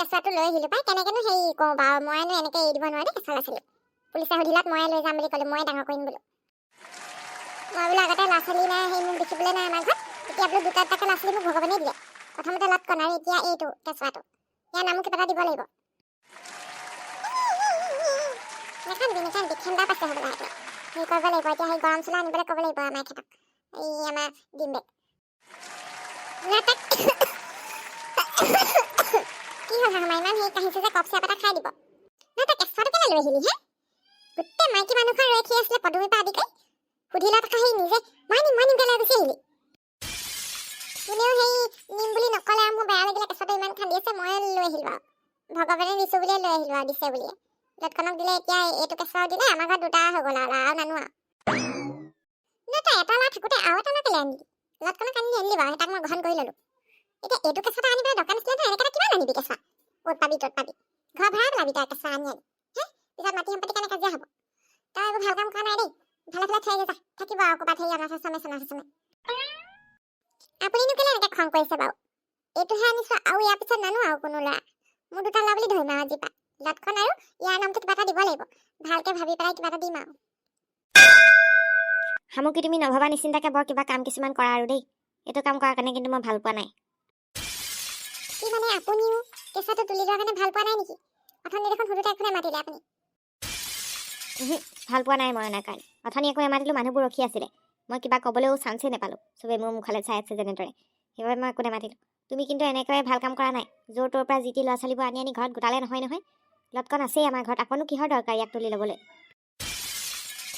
কেঁচুৱাটো লৈ আহিলো পাই। কেনেকেনো হেৰি কওঁ বাৰু মইনো এনেকে এৰি দিব নোৱাৰো কেঁচুৱা ল'ৰা ছোৱালী পুলিচে সুধিলত ময়ে লৈ যাম বুলি ক'লো ময়ে ডাঙৰ কৰিম বোলো। মই বোলো আগতে ল'ৰা ছোৱালী নাই সেই মোক দেখিবলৈ নাই আমাৰ ঘৰত। এতিয়া বোলো দুটা দুটাকে ল'ৰা ছোৱালী মোক ভগৱানে দিলে। প্ৰথমতে লটকন আৰু এতিয়া এইটো কেঁচুৱাটো। ইয়াৰ নামো কিবা এটা দিব লাগিব। নেকান্দিবি নেকান্দিবি ঠাণ্ডা পাইছে হ'বলা সেইটো হেৰি কৰিব লাগিব এতিয়া সেই গৰম চোলা আনিবলৈ ক'ব লাগিব আমাৰ এখেতক। এই আমাৰ ডিম বেগ আছিলে ভগৱানে দিছোঁ বুলিয়ে লৈ আহিলোঁ আৰু দিছে বুলিয়ে। দিলে আমাৰ ঘৰত আনিলি? লটকনক আনি আনিলি বাৰু তাক মই গ্ৰহণ কৰি ল'লোঁ। এতিয়া এইটো এটা আনিবলৈ দৰকাৰ নাছিলে নহয় এনেকৈ কিমান আনিবি কেঁচুৱা অ'ত পাবি ত'ত পাবি। ঘৰ ভাড়া পেলাবি তই কেঁচুৱা আনি আনি হে পিছত মাটি সম্পত্তি কাৰণে কাজিয়া হ'ব। তই এইবোৰ ভাল কাম কৰা নাই দেই ভালে ভালে থৈ যা। থাকিব আৰু ক'ৰবাত হেৰি অনাথ আশ্ৰমে চনাথ আশ্ৰমে আপুনিনো কেলৈ এনেকৈ খং কৰিছে বাৰু এইটোহে আনিছোঁ আৰু ইয়াৰ পিছত নানো আৰু কোনো ল'ৰা মোৰ দুটা ল'ৰা বুলি ধৰিম আৰু আজিৰ পৰা লটকন আৰু ইয়াৰ নামটো কিবা এটা দিব লাগিব। ভালকৈ ভাবি পেলাই কিবা এটা দিম আৰু সামগ্ৰী তুমি নভবা নিচিন্তাকে বৰ কিবা কাম কিছুমান কৰা আৰু দেই। এইটো কাম কৰাৰ কাৰণে কিন্তু মই ভাল পোৱা নাই। কি মানে আপুনিও? কেঁচাটো তুলি লোৱাৰ কাৰণে ভাল পোৱা নাই নেকি? অথনি দেখোন সুধোতে একোনে মাতিলে আপুনি। ভাল পোৱা নাই মই অনাৰ কাৰণে অথনি একো এমাতিলোঁ মানুহবোৰ ৰখি আছিলে। মই কিবা ক'বলৈও চান্সেই নাপালোঁ। চবেই মোৰ মুখলৈ চাই আছে যেনেদৰে। সেইবাবে মই একো নামাতিলোঁ। তুমি কিন্তু এনেকৈ ভাল কাম কৰা নাই। য'ৰ ত'ৰ পৰা যি টি ল'ৰা ছোৱালীবোৰ আনি আনি ঘৰত গোটালে নহয় নহয়। লটকন আছেই আমাৰ ঘৰত। আকৌনো কিহৰ দৰকাৰ ইয়াক তুলি ল'বলৈ?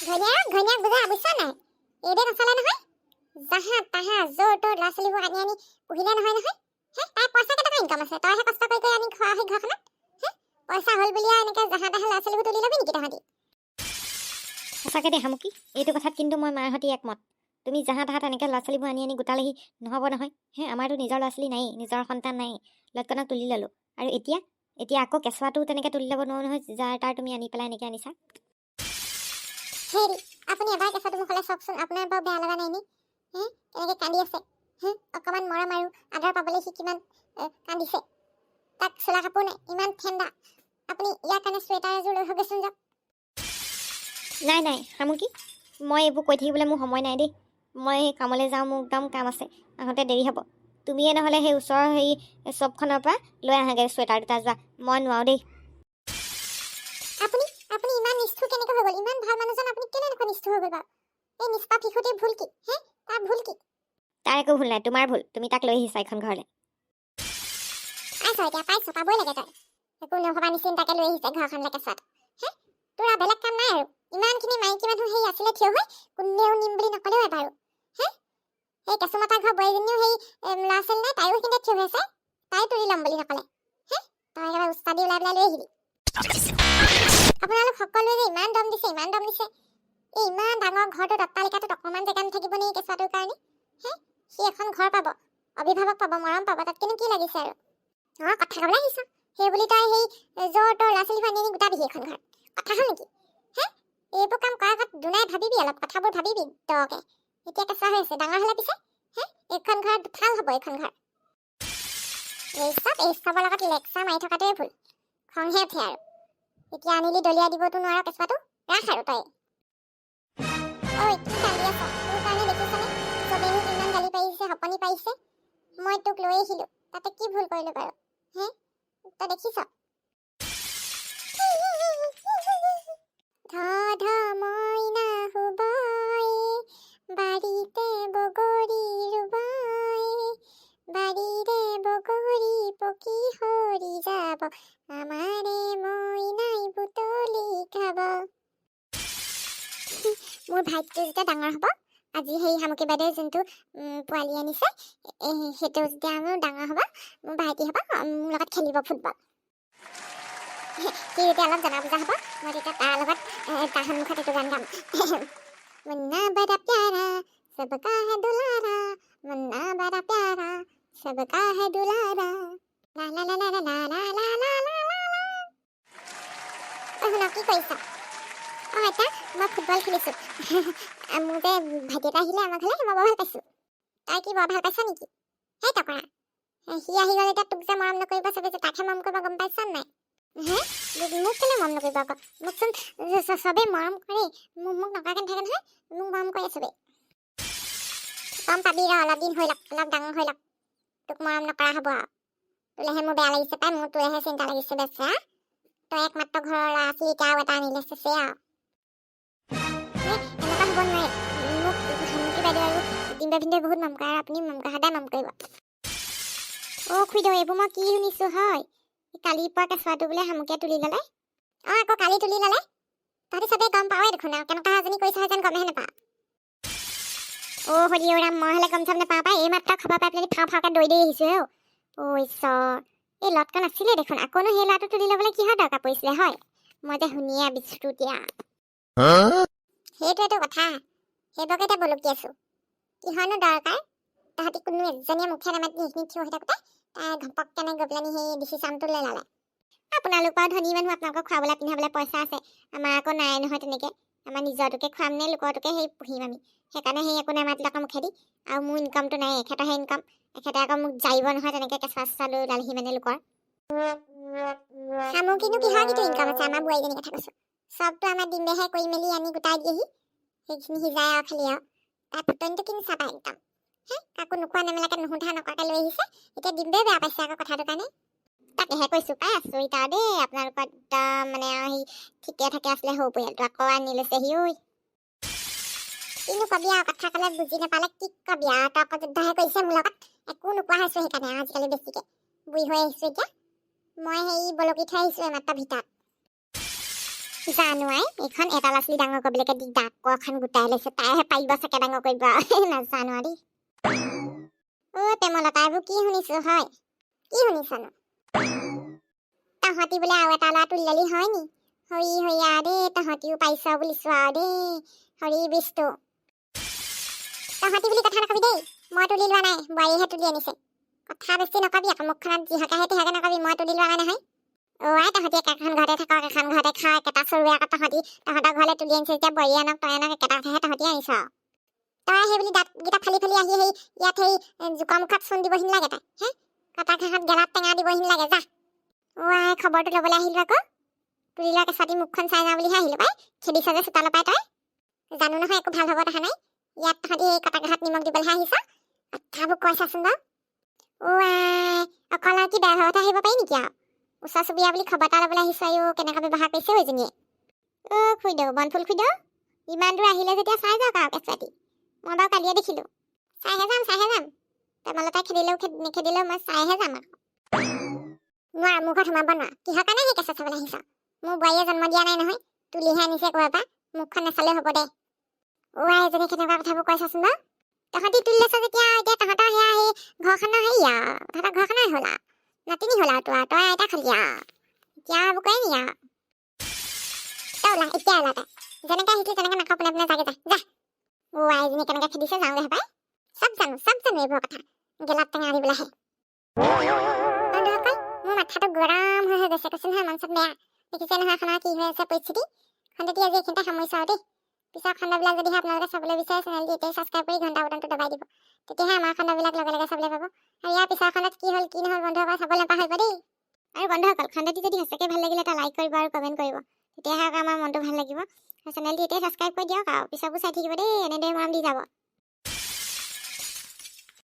ঘৈণীয়েক ঘৈণীয়েক বুজা বুজিছা নাই? এইদে নচলে নহয়। জাহা তাহা য'ৰ ত'ৰ ল'ৰা ছোৱালীবোৰ আনি আনি পুহিলে নহয় নহয়। হে তাই পইচা ইনকাম আছে তইহে কষ্ট কৰি কৰি আনি খোৱা সেই ঘৰখনত? হে পইচা হ'ল বুলি আৰু এনেকৈ জাহা তাহা ল'ৰা ছোৱালীবোৰ তুলি ল'বি নেকি তহঁতি? সঁচাকৈ দেই সামুকি এইটো কথাত কিন্তু মই মাৰ সৈতে একমত। তুমি জাহা তাহাত এনেকৈ ল'ৰা ছোৱালীবোৰ আনি আনি গোটালেহি নহ'ব নহয়। হে আমাৰতো নিজৰ ল'ৰা ছোৱালী নায়েই নিজৰ সন্তান নাই লটকনক তুলি ল'লোঁ। আৰু এতিয়া? এতিয়া আকৌ কেঁচুৱাটো তেনেকৈ তুলি ল'ব নোৱাৰো নহয় যাৰ তাৰ তুমি আনি পেলাই এনেকৈ আনিছা। হেৰি আপুনি এবাৰ কেঁচাটো মুখলৈ চাওকচোন আপোনাৰ বৰ বেয়া লগা নাই নে? হে কেনেকৈ কান্দি আছে? হে অকণমান মৰম আৰু আদৰ পাবলৈ সি কিমান কান্দিছে। তাক চোলা কাপোৰ নাই ইমান ঠাণ্ডা আপুনি ইয়াৰ কাৰণে চুৱেটাৰ এযোৰ লৈ হ'বচোন যাওক। নাই নাই সামুকি মই এইবোৰ কৈ থাকিবলৈ মোৰ সময় নাই দেই। মই সেই কামলৈ যাওঁ মোৰ একদম কাম আছে। আহোঁতে দেৰি হ'ব। তুমিয়ে নহ'লে সেই ওচৰৰ সেই শ্বপখনৰ পৰা লৈ আহাগৈ চুৱেটাৰ দুটা যোৱা। মই নোৱাৰোঁ দেই। আপুনি আপুনি ইমান নিষ্ঠুৰ কেনেকৈ হৈ গ'ল? ইমান ভাল মানুহজন আপুনি কেনেকৈ নিষ্ঠুৰ হৈ গ'ল বাৰু? এই নিষ্পাপ শিশুটিৰ ভুল কি? হে তাৰ ভুল কি? তাৰ একো ভুল নাই তোমাৰ ভুল। তুমি তাক লৈ আহিছা এইখন ঘৰলৈ। পাইছ এতিয়া পাইছ পাবই লাগে তই একো নভবা নিচিন্তাকে লৈ আহিছে ঘৰখনলৈকে চোৱাত হে তোৰ বেলেগ কাম নাই আৰু ইমানখিনি মাইকী মানুহ সেই আছিলে থিয় হৈ কোনেও নিম বুলি নক'লেও এবাৰো হে সেই কেঁচুমতাৰ ঘৰ বোৱাৰীজনীও সেই ল'ৰা ছোৱালী নাই তাইও সেইখিনিতে থিয় হৈ আছে তাই তুলি ল'ম বুলি নক'লে হে তই একেবাৰে উস্তাদি ওলাই পেলাই লৈ আহিবি আপোনালোক সকলোৱে যে ইমান দম দিছে ইমান দম দিছে এই ইমান ডাঙৰ ঘৰটোত অট্টালিকাটোত অকণমান জেগা নাথাকিব নেকি কেঁচুৱাটোৰ কাৰণে হে সি এখন ঘৰ পাব অভিভাৱক পাব মৰম পাব তাতকেনো কি লাগিছে আৰু অঁ কথা ক'বলৈ আহিছ সেই বুলি তই সেই য'ৰ তোৰ ল'ৰা আনি আনি গোটাবিহি এখন ঘৰত কথা হ'ল নেকি হে এইবোৰ কাম কৰাৰ আগত দুনাই ভাবিবি অলপ কথাবোৰ ভাবিবি দকে এতিয়া কেঁচুৱা হৈ আছে ডাঙৰ হ'লে পিছে হে এইখন ঘৰত ভাল হ'ব এইখন ঘৰ এই চব এই চবৰ লগত লেকচাৰ মাৰি থকাটোৱে ভুল খংহে উঠে আৰু এতিয়া আনিলি দলিয়াই দিবতো নোৱাৰ কেঁচুৱাটো ৰাখ আৰু তই ঐ কি কান্দি আছ তোৰ কাৰণে দেখিছনে চবেই মোক গালি পাৰিছে সপনি পাৰিছে মই তোক লৈ আহিলোঁ তাতে কি ভুল কৰিলোঁ বাৰু হে তই দেখিছ ধ ধ মইনা শুবই বাৰীতে বগৰী ৰুবই বাৰীৰে বগৰী পকি সৰি যাব আমাৰে মইনাই বুটলি খাব। মোৰ ভাইটিটো যেতিয়া ডাঙৰ হ'ব আজি সেই শামুকী বাইদেউৰ যোনটো পোৱালি আনিছে সেইটো যেতিয়া মোৰ ডাঙৰ হ'বা মোৰ ভাইটি হ'বা মোৰ লগত খেলিব ফুটবল। সি যেতিয়া অলপ জনা বুজা হ'ব মই তেতিয়া তাৰ লগত তাৰ সন্মুখত এইটো গান গাম। মুন্না বাদা প্যারা সব কাহে দুলারা। মুন্না বাদা প্যারা সব কাহে দুলারা। লা লা লা লা লা লা লা লা লা লা। লা লা অঁ আইতা মই ফুটবল খেলিছোঁ। মোৰ যে ভাইটি এটা আহিলে আমাৰ ঘৰলৈ মই বৰ ভাল পাইছোঁ। তাই কি বৰ ভাল পাইছা নেকি? সেই টকৰা। এ, সি আহি গ'লে এতিয়া তোক যে মৰম নকৰিব চবে যে তাকহে মৰম কৰিব গম পাইছ নাই? হে মোক- কেলে মৰম নকৰিব আকৌ? মোকচোন চবেই মৰম কৰে। মোক মোক নকৰাকে নাথাকে নহয় মোক মৰম কৰে চবেই। গম পাবি ৰ অলপ দিন হৈ লওক অলপ ডাঙৰ হৈ লওক। তোক মৰম নকৰা হ'ব আৰু। তোলেহে মোৰ বেয়া লাগিছে পাই মোৰ তোলেহে চিন্তা লাগিছে বেচেৰা তই একমাত্ৰ ঘৰৰ ল'ৰা এতিয়া আৰু এটা আনিলে চেচে আৰু। এনেকুৱা হ'ব নোৱাৰে মোক ভানুমতী বাইদেউ আৰু ডিম্বা ভিন্দে বহুত কৰে আৰু আপুনি কৰা সদায় মৰম কৰিব অ' খুইদেউ এইবোৰ মই কি শুনিছোঁ হয়? কালিৰ পৰা কেঁচুৱাটো বোলে শামুকে তুলি ল'লে। অঁ আকৌ কালি তুলি ল'লে। তহঁতি চবেই গম পাওঁৱে দেখোন আৰু কেনেকুৱা এজনী কৰিছে যেন গমেই নাপাওঁ। অ' হৰি ৰাম মই হ'লে গম চাম নাপাওঁ পাই এই মাত্ৰ খবৰ পাই পেলাই ফাওঁ ফাওঁকৈ দৌৰি দৌৰি আহিছোঁ অ' অ' ঈশ্বৰ এই লটকা নাছিলে দেখোন আকৌনো সেই ল'ৰাটো তুলি ল'বলৈ কিহৰ দৰকাৰ পৰিছিলে হয়? মই যে শুনিয়ে এতিয়া। সেইটোৱেতো কথা। সেইবোৰকে বলকি আছোঁ। কিহৰনো দৰকাৰ? তাহাঁতি কোনো এজনীয়ে মুখে নামাতি সেইখিনি থিয় হৈ থাকোঁতে তাই ঘপককেনে গৈ পেলানি সেই ডিচি চামটো লৈ ল'লে। আপোনালোকৰ ধনী মানুহ আপোনালোকক খুৱাবলৈ পিন্ধাবলৈ পইচা আছে। আমাৰ আকৌ নাই নহয় তেনেকৈ। আমাৰ নিজৰটোকে খুৱাম নে লোকৰটোকে সেই পুহিম আমি। সেইকাৰণে সেই একো নামাতিলে আকৌ মুখেদি। আৰু মোৰ ইনকামটো নাই এখেতৰহে ইনকাম এখেতে আকৌ মোক জাৰিব নহয় তেনেকৈ কেঁচুৱা চেঁচুৱা লৈ ওলালেহি মানে লোকৰ মোৰ কিন্তু কিহৰ কিটো ইনকাম আছে? আমাৰ বোৱাৰীজনীৰ কথা কৈছোঁ। চবটো আমাৰ ডিম্বেহে কৰি মেলি আনি গোটাই দিয়েহি। সেইখিনি সিজাই আৰু খালি আৰু। তাৰ পুতনিটো কিনি চাবা একদম। হে কাকো নোখোৱা নেমেলাকে নুসুধা নকৰাকে লৈ আহিছে। এতিয়া ডিম্বে বেয়া পাইছে আকৌ কথাটো কাৰণে। তাকেহে কৈছোঁ পাই আচৰিত আৰু দেই। আপোনালোকৰ একদম মানে আৰু সি ঠিকে থাকে আছিলে সৰু পৰিয়ালটো। আকৌ আনি লৈছে সি ঐ। কিনো কবি আৰু কথা ক'লে বুজি নাপালে কি কবি আৰু তৰ্ক যুদ্ধহে কৰিছে মোৰ লগত। একো নোকোৱা হৈছোঁ সেইকাৰণে আৰু আজিকালি বেছিকে। বুঢ়ী হৈ আহিছোঁ এতিয়া। মই সেই বলকি থৈ আহিছোঁ এইমাত্ৰ ভিতৰত। জানো আই এইখন এটা ছোৱালী ডাঙৰ কৰিবলৈকে দি ডাক এখন গোটাই লৈছে তাইহে পাৰিব চাগে ডাঙৰ কৰিব। নাজানো আৰু দেই অ' প্ৰেমলতা এইবোৰ কি শুনিছো হয়? কি শুনিছনো? তহঁতি বোলে আৰু এটা ল'ৰা তুলি ললি হয় নি? হৰি হৰিয়া দেই তহঁতিও পাৰিছ বুলিছো আৰু দেই হৰি বিষ্ণু তহঁতি বুলি কথা নকবি দেই মই তুলি লোৱা নাই বোৱাৰীহে তুলি আনিছে। কথা বেছি নকবি আকৌ মুখখনত যিহকে তিহকে নকবি মই তুলি লোৱা নাই নহয়। আই তহঁতি একেখন ঘৰতে থাক একেখন ঘৰতে খাওঁ একেটা চৰুৱে আকৌ তহঁতি তহঁতৰ ঘৰলৈ তুলি আনিছে যেতিয়া বোৱাৰী আনক তই আনক একেটাহে তহঁতি আনিছ। তই সেই বুলি দাঁতকেইটা ফালি ফালি আহি সেই ইয়াত সেই জোকৰ মুখত চূণ দিবহি নালাগে তাই হে? কটা ঘাঁহত গেলাত টেঙা দিবহি নালাগে যা। আই খবৰটো ল'বলৈ আহিলোঁ আকৌ। তুলি লোৱা কেঁচাটি মুখখন চাই যাওঁ বুলিহে আহিলোঁ পাই। খেদিছ যে চোতালৰ পাই তই। জানো নহয় একো ভাল হ'ব দেখা নাই। ইয়াত তহঁতি সেই কটা ঘাঁহত নিমখ দিবলৈহে আহিছ। কথাবোৰ কৈছাচোন বাৰু। আই অকল আৰু কি বেয়া ভাৱতে আহিব পাৰি নেকি আৰু? ওচৰ চুবুৰীয়া বুলি খবৰ এটা ল'বলৈ আহিছোঁ আয়ো কেনেকৈ ব্যৱহাৰ কৰিছে এইজনীয়ে অ' খুইদেউ বনফুল খুইদেউ ইমান দূৰ আহিলে যেতিয়া চাই যাওক আৰু কেঁচাটি মই বাৰু কালিয়ে দেখিলোঁ। চাইহে যাম চাইহে যাম। তোমালোকে খেদিলেও খেদ নেখেদিলেও মই চাইহে যাম নোৱাৰা মোৰ ঘৰত সোমাব নোৱাৰা। কিহৰ কাৰণে সেই কেঁচা চাবলৈ আহিছ? মোৰ বোৱাৰীয়ে জন্ম দিয়া নাই নহয়। তুলিহে আনিছে ক'ৰবাৰ পৰা। মুখখন নাচালেও হ'ব দে। অ' আই এজনী কেনেকুৱা কথাবোৰ কৈছাচোন বাৰু। তহঁতি তুলি লৈছ যেতিয়া এতিয়া তহঁতৰ সেয়া সেই ঘৰখনৰ হেৰি আৰু তহঁতৰ ঘৰখনৰে হ'ল আৰু। কৰে নি আৰু তই ওলা এতিয়া ওলা তই যেনেকৈ আহিছিলি তেনেকৈ নাখাওঁ পোনে পোনে যাগে যা যা অ' আইজনী কেনেকৈ খেদিছে যাওঁগৈ হেপাই চব জানো চব জানো এইবোৰ কথা গেলাত টেঙা আনিবলৈ আহে বন্ধুসকল মোৰ মাথাটো গৰম হৈ হৈ গৈছে কৈছোঁ নহয় কি হৈ আছে পৰিস্থিতি আৰু দেই পিছৰ খণ্ডবিলাক যদিহে আপোনালোকে চাবলৈ বিচাৰে ঘণ্টা বটনটো দবাই দিব তেতিয়াহে আমাৰ খণ্ডবিলাক পাব আৰু ইয়াৰ পিছৰ খণ্ডত কি হ'ল কি নহ'ল নাপাহৰিব দেই। আৰু বন্ধুসকল খণ্ডটি যদি সঁচাকৈ ভাল লাগিলে এটা লাইক কৰিব আৰু কমেণ্ট কৰিব। তেতিয়াহে আকৌ আমাৰ মনটো ভাল লাগিব। আৰু চেনেলটো এতিয়াই ছাবস্ক্ৰাইব কৰি দিয়ক আৰু পিছৰবোৰ চাই থাকিব দেই এনেদৰে মৰম দি যাব।